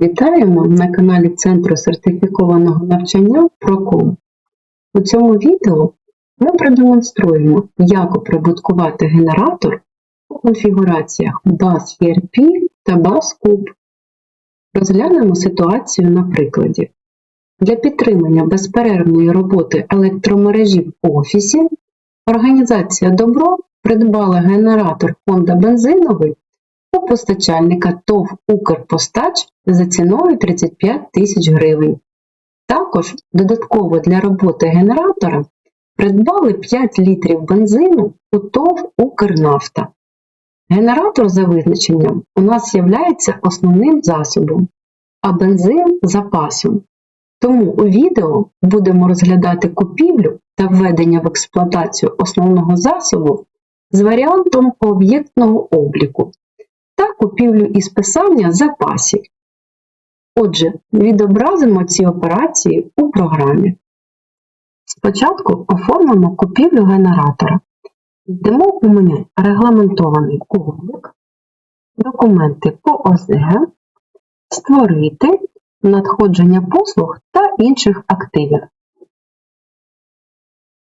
Вітаємо на каналі Центру сертифікованого навчання Procom. У цьому відео ми продемонструємо, як оприбуткувати генератор у конфігураціях BUS ERP та BUS CUB. Розглянемо ситуацію на прикладі. Для підтримання безперервної роботи електромережі в офісі організація Добро придбала генератор Honda бензиновий у постачальника ТОВ «Укрпостач» за ціною 35 тисяч гривень. Також додатково для роботи генератора придбали 5 літрів бензину у ТОВ «Укрнафта». Генератор за визначенням у нас є основним засобом, а бензин запасом. Тому у відео будемо розглядати купівлю та введення в експлуатацію основного засобу з варіантом об'єктного обліку та купівлю і списання запасів. Отже, відобразимо ці операції у програмі. Спочатку оформимо купівлю генератора. Йдемо у меню Регламентований облік, документи по ОЗГ, Створити, надходження послуг та інших активів.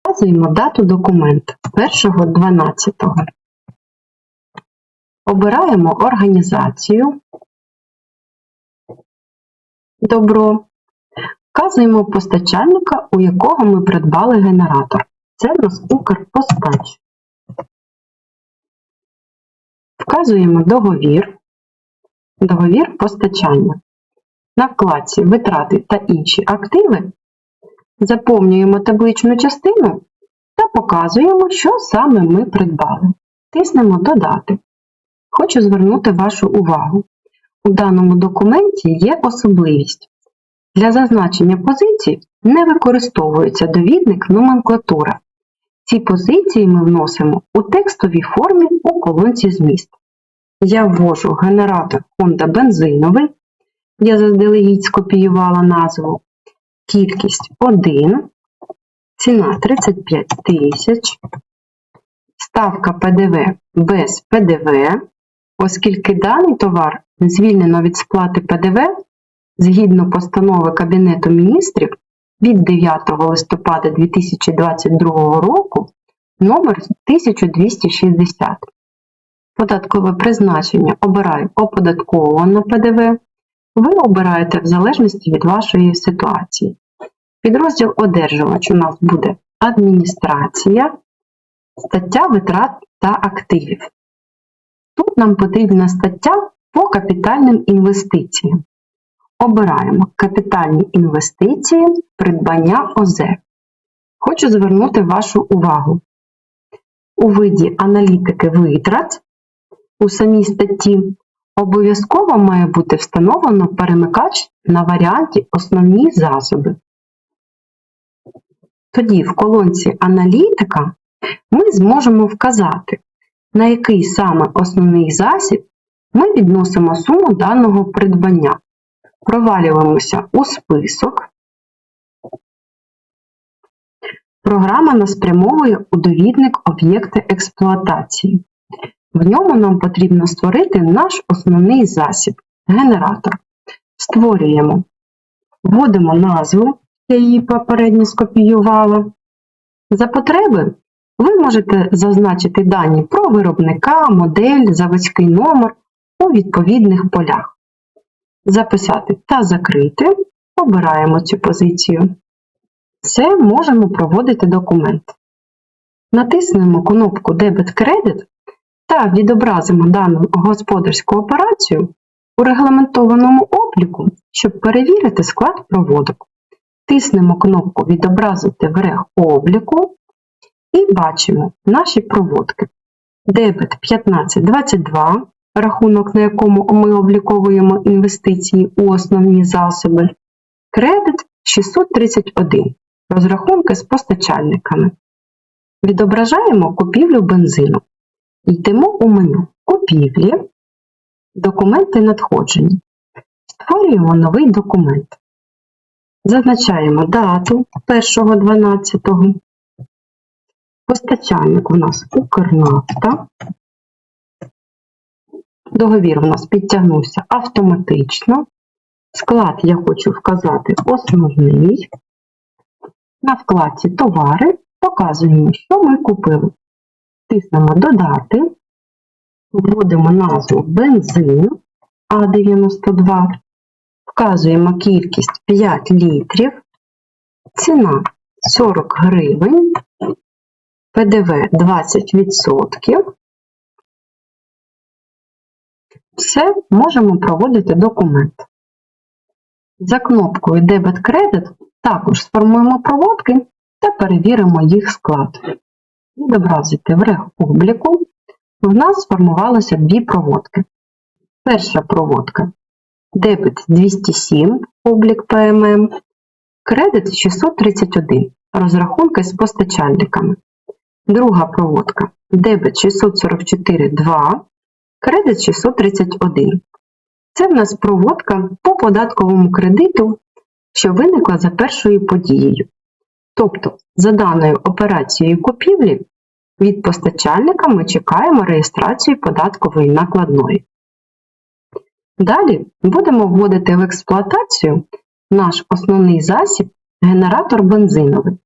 Вказуємо дату документу 1.12. Обираємо організацію. Добро. Вказуємо постачальника, у якого ми придбали генератор. Це в нас Укрпостач. Вказуємо договір. Договір постачання. На вкладці Витрати та інші активи заповнюємо табличну частину та показуємо, що саме ми придбали. Тиснемо Додати. Хочу звернути вашу увагу. У даному документі є особливість. Для зазначення позицій не використовується довідник номенклатура. Ці позиції ми вносимо у текстовій формі у колонці зміст. Я ввожу генератор Honda бензиновий. Я заздалегідь скопіювала назву. Кількість 1, ціна 35 тисяч, ставка ПДВ без ПДВ, оскільки даний товар звільнено від сплати ПДВ згідно постанови Кабінету міністрів від 9 листопада 2022 року номер 1260. Податкове призначення обираю оподатковуване ПДВ. Ви обираєте в залежності від вашої ситуації. Підрозділ одержувач у нас буде адміністрація, стаття витрат та активів. Тут нам потрібна стаття по капітальним інвестиціям. Обираємо капітальні інвестиції, придбання ОЗ. Хочу звернути вашу увагу. У виді аналітики витрат у самій статті обов'язково має бути встановлено перемикач на варіанті Основні засоби. Тоді в колонці Аналітика ми зможемо вказати, на який саме основний засіб ми відносимо суму даного придбання. Провалюємося у список. Програма нас спрямовує у довідник об'єкти експлуатації. В ньому нам потрібно створити наш основний засіб генератор. Створюємо, вводимо назву, я її попередньо скопіювала. За потреби ви можете зазначити дані про виробника, модель, заводський номер у відповідних полях. Записати та закрити. Обираємо цю позицію. Все, можемо проводити документ. Натиснемо кнопку Дебет кредит та відобразимо дану господарську операцію у регламентованому обліку, щоб перевірити склад проводок. Тиснемо кнопку Відобразити в рег обліку і бачимо наші проводки. Дебет 1522, рахунок, на якому ми обліковуємо інвестиції у основні засоби. Кредит 631, розрахунки з постачальниками. Відображаємо купівлю бензину. Йдемо у меню Купівлі, Документи надходження. Створюємо новий документ. Зазначаємо дату 1.12. Постачальник у нас Укрнафта. Договір у нас підтягнувся автоматично. Склад я хочу вказати основний. На вкладці Товари показуємо, що ми купили. Тиснемо Додати, вводимо назву бензин А92, вказуємо кількість 5 літрів, ціна 40 гривень, ПДВ 20%. Все, можемо проводити документ. За кнопкою Дебет Кредит також сформуємо проводки та перевіримо їх склад. Відобразити в рехобліку. В нас сформувалося дві проводки. Перша проводка дебет 207, облік ПММ, кредит 631, розрахунки з постачальниками. Друга проводка дебет 644 2, кредит 631. Це в нас проводка по податковому кредиту, що виникла за першою подією. Тобто, за даною операцією купівлі від постачальника ми чекаємо реєстрацію податкової накладної. Далі будемо вводити в експлуатацію наш основний засіб генератор бензиновий.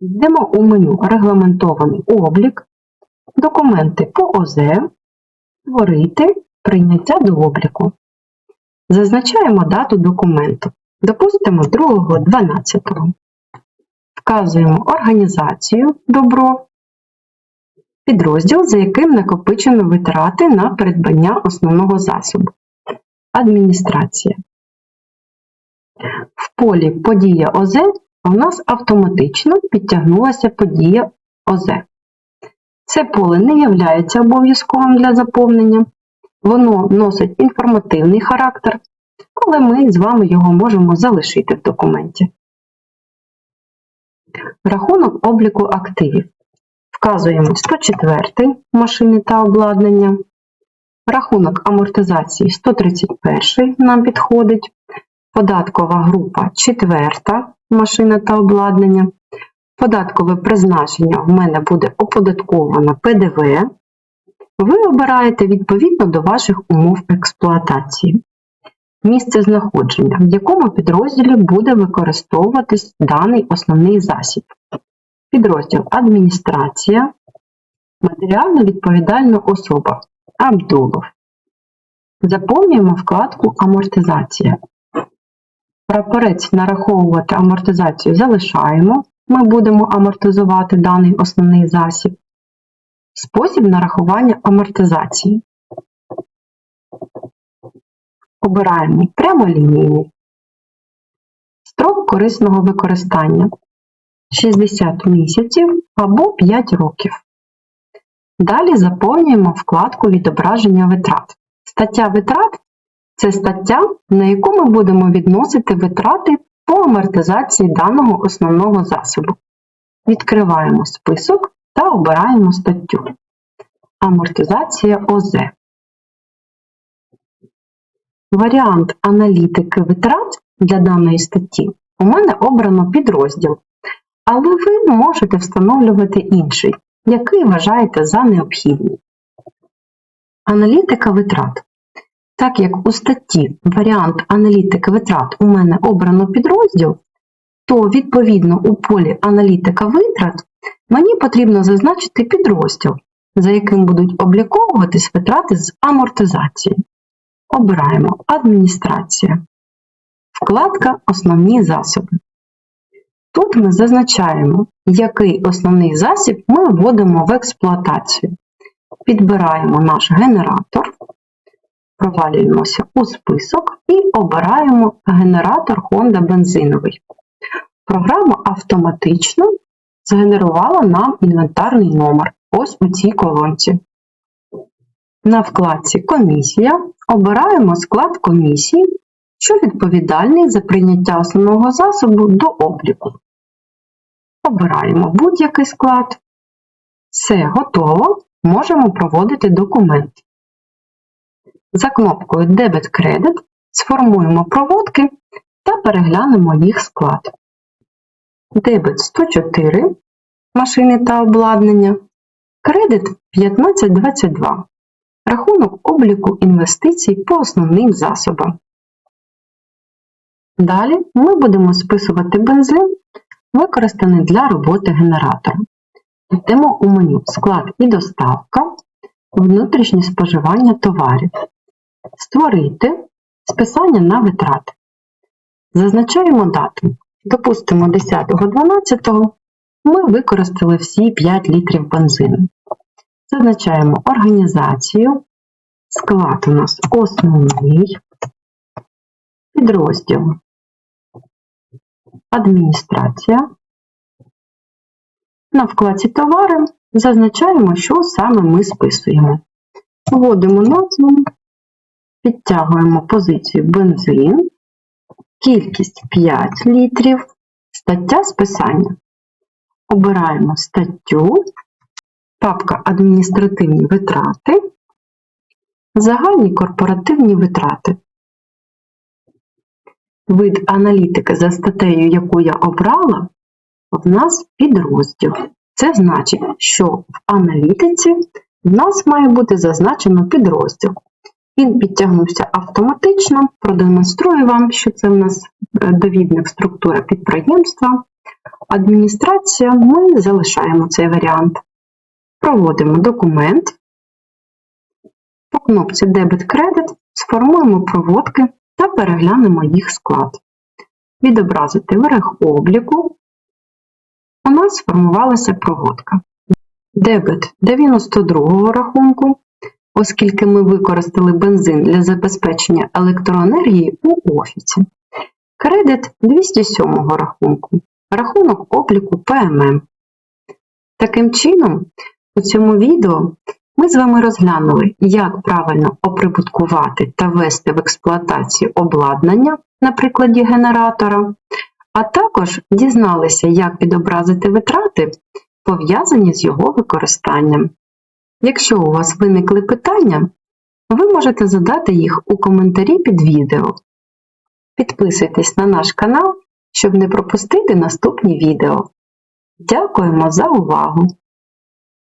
Йдемо у меню Регламентований облік, документи по ОЗ, Створити, прийняття до обліку. Зазначаємо дату документу. Допустимо 2.12. Вказуємо організацію добро, підрозділ, за яким накопичено витрати на придбання основного засобу. Адміністрація. В полі Подія ОЗ у нас автоматично підтягнулася подія ОЗ. Це поле не є обов'язковим для заповнення, воно носить інформативний характер, але ми з вами його можемо залишити в документі. Рахунок обліку активів. Вказуємо 104 машини та обладнання. Рахунок амортизації 131 нам підходить. Податкова група 4 машина та обладнання. Податкове призначення в мене буде оподатковано ПДВ. Ви обираєте відповідно до ваших умов експлуатації. Місце знаходження, в якому підрозділі буде використовуватись даний основний засіб. Підрозділ Адміністрація, матеріально відповідальна особа Абдулов. Заповнюємо вкладку Амортизація. Прапорець нараховувати амортизацію залишаємо. Ми будемо амортизувати даний основний засіб. Спосіб нарахування амортизації. Обираємо прямолінійний. Строк корисного використання 60 місяців або 5 років. Далі заповнюємо вкладку відображення витрат. Стаття витрат це стаття, на яку ми будемо відносити витрати по амортизації даного основного засобу. Відкриваємо список та обираємо статтю. Амортизація ОЗ. Варіант аналітики витрат для даної статті у мене обрано підрозділ, але ви можете встановлювати інший, який вважаєте за необхідний. Аналітика витрат. Так як у статті варіант аналітики витрат у мене обрано підрозділ, то відповідно у полі аналітика витрат мені потрібно зазначити підрозділ, за яким будуть обліковуватись витрати з амортизації. Обираємо Адміністрація. Вкладка Основні засоби. Тут ми зазначаємо, який основний засіб ми вводимо в експлуатацію. Підбираємо наш генератор, провалюємося у список і обираємо генератор Honda бензиновий. Програма автоматично згенерувала нам інвентарний номер ось у цій колонці. На вкладці Комісія обираємо склад комісії, що відповідальний за прийняття основного засобу до обліку. Обираємо будь-який склад. Все готово. Можемо проводити документ. За кнопкою Дебет Кредит сформуємо проводки та переглянемо їх склад. Дебет 104 машини та обладнання, кредит 1522. Рахунок обліку інвестицій по основним засобам. Далі ми будемо списувати бензин, використаний для роботи генератора. Йдемо у меню Склад і доставка, внутрішнє споживання товарів. Створити списання на витрати. Зазначаємо дату. Допустимо, 10.12 ми використали всі 5 літрів бензину. Зазначаємо організацію. Склад у нас основний. Підрозділ. Адміністрація. На вкладці товари зазначаємо, що саме ми списуємо. Вводимо назву, підтягуємо позицію бензин, кількість 5 літрів, стаття списання. Обираємо статтю, папка Адміністративні витрати, загальні корпоративні витрати. Вид аналітики за статтею, яку я обрала, в нас підрозділ. Це значить, що в аналітиці в нас має бути зазначено підрозділ. Він підтягнувся автоматично, продемонструю вам, що це в нас е, довідник структура підприємства. Адміністрація, ми залишаємо цей варіант. Проводимо документ. По кнопці Дебет-кредит сформуємо проводки та переглянемо їх склад. Відобразити верх обліку. У нас сформувалася проводка. Дебет 92 рахунку, оскільки ми використали бензин для забезпечення електроенергії у офісі. Кредит 207 рахунку. Рахунок обліку ПММ. Таким чином, у цьому відео ми з вами розглянули, як правильно оприбуткувати та ввести в експлуатацію обладнання на прикладі генератора, а також дізналися, як відобразити витрати, пов'язані з його використанням. Якщо у вас виникли питання, ви можете задати їх у коментарі під відео. Підписуйтесь на наш канал, щоб не пропустити наступні відео. Дякуємо за увагу!